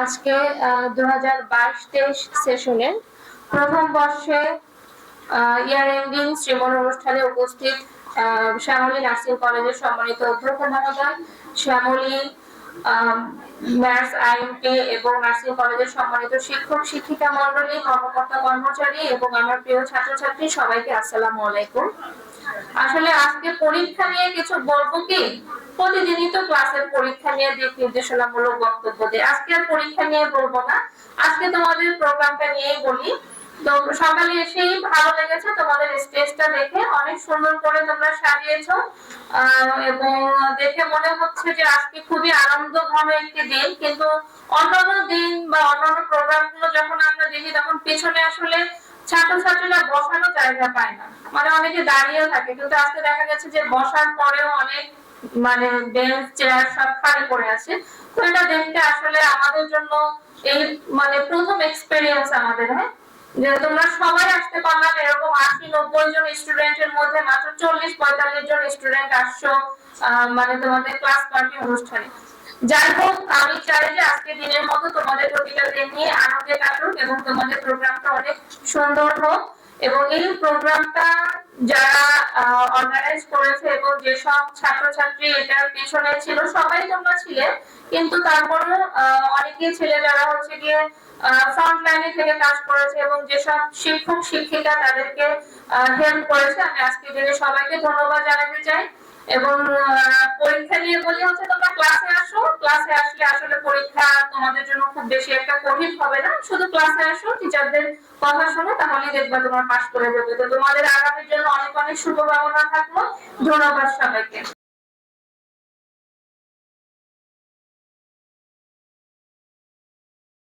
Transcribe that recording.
আজকে দু হাজার বাইশ তেইশ সেশনের প্রথম বর্ষে ইয়ার এন্ডিং শ্রীমন অনুষ্ঠানে উপস্থিত শ্যামলী নার্সিং কলেজের সম্মানিত অধ্যক্ষ মহোদয়, শ্যামলী আইএমপি এবং নার্সিং কলেজের সম্মানিত শিক্ষক, শিক্ষিকা মন্ডলী কর্মকর্তা কর্মচারী এবং আমার প্রিয় ছাত্রছাত্রী, সবাইকে আসসালামু আলাইকুম। আসলে আজকে পরীক্ষা নিয়ে কিছু বলব কি? প্রতিদিনই তো ক্লাসের পরীক্ষা নিয়ে দিক নির্দেশনামূলক বক্তব্য দেয়। আজকে আর পরীক্ষা নিয়ে বলব না। আজকে তোমাদের প্রোগ্রামটা নিয়েই বলি। তো সকালে এসেই ভালো লেগেছে তোমাদের স্টেজটা দেখে। অনেক সুন্দর করে তোমরা সাজিয়েছো। এবং দেখে মনে হচ্ছে যে আজকে খুবই আনন্দ ঘন একটি দিন। কিন্তু অন্যান্য দিন বা অন্যান্য প্রোগ্রাম যখন আমরা দেখি, তখন পেছনে আসলে ছাত্রছাত্রীরা বসানো জায়গা পায় না। মানে অনেকে দাঁড়িয়ে থাকে, কিন্তু আজকে দেখা যে বসার পরেও অনেক মানে বেঞ্চ চেয়ার সব খালি পড়ে আছে। তো এটা দেখতে আসলে আমাদের জন্য এই মানে প্রথম এক্সপেরিয়েন্স আমাদের হ্যাঁ? যে তোমরা সবাই আসতে পারলা এরকম আশি নব্বই জন স্টুডেন্টের মধ্যে মাত্র চল্লিশ পঁয়তাল্লিশ জন স্টুডেন্ট আসছো মানে তোমাদের ক্লাস পার্টি অনুষ্ঠানে। যাই হোক, আমি চাই যে আজকে দিনের মতো তোমাদের নিয়ে আনন্দে কাটুক এবং তোমাদের প্রোগ্রামটা অনেক সুন্দর হোক এবং এই প্রোগ্রামটা যারা অর্গানাইজ করেছে এবং যেসব ছাত্রছাত্রী এটার ছিল, সবাই তোমরা ছিলে। কিন্তু অনেকেই ছেলে যারা হচ্ছে গিয়ে ফ্রন্ট থেকে কাজ করেছে এবং যেসব শিক্ষক, শিক্ষিকা তাদেরকে হেল্প করেছে, আমি আজকে দিনে সবাইকে ধন্যবাদ জানাতে চাই। এবং পরীক্ষা নিয়ে বলি হচ্ছে তোমরা ক্লাসে আসো ক্লাসে আসলে আসলে পরীক্ষা তোমাদের জন্য খুব বেশি একটা কঠিন হবে না। শুধু ক্লাসে আসো টিচারদের কথা শোনো, তাহলেই দেখবা তোমার পাস করে যাবে। তো তোমাদের আগামীর জন্য অনেক অনেক শুভকামনা থাকল। ধন্যবাদ সবাইকে।